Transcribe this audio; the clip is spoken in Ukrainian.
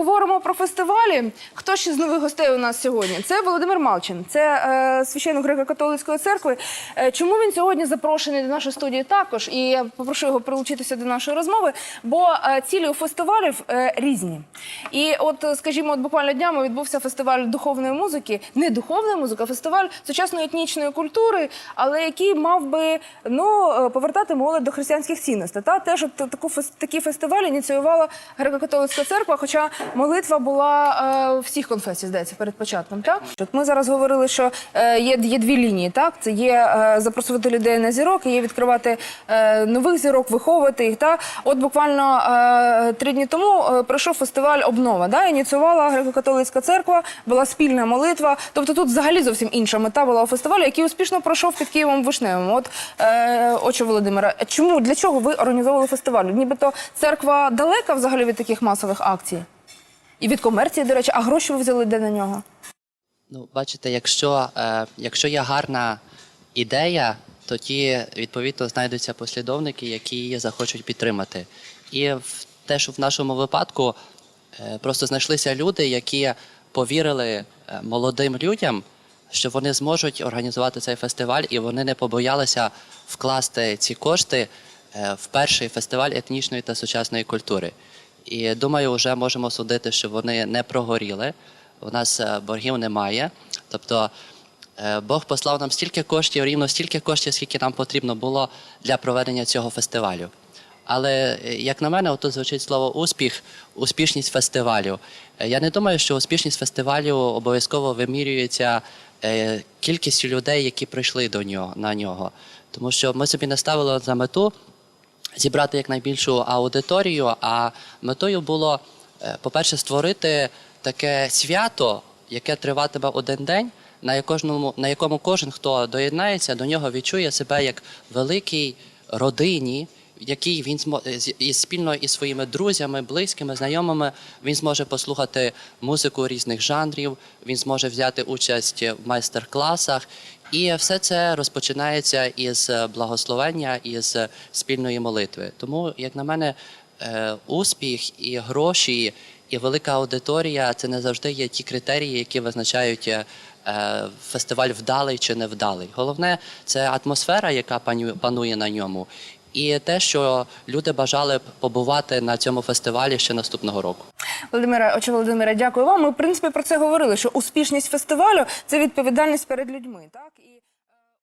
Говоримо про фестивалі. Хто ще з нових гостей у нас сьогодні? Це Володимир Малчин, це е, священник греко-католицької церкви. Е, чому він сьогодні запрошений до нашої студії також? І я попрошу його прилучитися до нашої розмови, бо е, цілі у фестивалів е, різні. І от, е, скажімо, от буквально днями відбувся фестиваль духовної музики, не духовної музики, а фестиваль сучасної етнічної культури, але який мав би ну е, повертати молодь до християнських цінностей. Та теж от таку такі фестивалі ініціювала греко-католицька церква, хоча молитва була е, всіх конфесій, здається, перед початком. Так от ми зараз говорили, що е, є, є дві лінії. Так, це є е, запросувати людей на зірок, і є відкривати е, нових зірок, виховувати їх. Та от буквально е, три дні тому е, пройшов фестиваль Обнова. Да, ініціювала греко-католицька церква, була спільна молитва. Тобто тут взагалі зовсім інша мета була у фестивалі, який успішно пройшов під Києвом Вишневим. От е, отче Володимире, чому для чого ви організовували фестиваль? Нібито церква далека взагалі від таких масових акцій. І від комерції, до речі, а гроші ви взяли де на нього? Ну, бачите, якщо, е, якщо є гарна ідея, тоді відповідно знайдуться послідовники, які її захочуть підтримати. І в те, що в нашому випадку е, просто знайшлися люди, які повірили е, молодим людям, що вони зможуть організувати цей фестиваль, і вони не побоялися вкласти ці кошти е, в перший фестиваль етнічної та сучасної культури. І думаю, вже можемо судити, що вони не прогоріли. У нас е, боргів немає. Тобто е, Бог послав нам стільки коштів, рівно стільки коштів, скільки нам потрібно було для проведення цього фестивалю. Але е, як на мене, отут звучить слово успіх, успішність фестивалю. Я не думаю, що успішність фестивалю обов'язково вимірюється кількістю людей, які прийшли до нього на нього. Тому що ми собі наставили за мету зібрати якнайбільшу аудиторію. А метою було, е, по-перше, створити таке свято, яке триватиме один день, на кожному, на якому кожен, хто доєднається, до нього відчує себе як великій родині. В якій він змо- і спільно із своїми друзями, близькими, знайомими він зможе послухати музику різних жанрів, він зможе взяти участь в майстер-класах, і все це розпочинається із благословення, із спільної молитви. Тому, як на мене, е, успіх і гроші, і велика аудиторія це не завжди є ті критерії, які визначають. е, е, Фестиваль вдалий чи невдалий. Головне це атмосфера, яка панує на ньому, і те, що люди бажали б побувати на цьому фестивалі ще наступного року. Володимира, очі Володимира, дякую вам. Ми, в принципі, про це говорили, що успішність фестивалю це відповідальність перед людьми. Так? І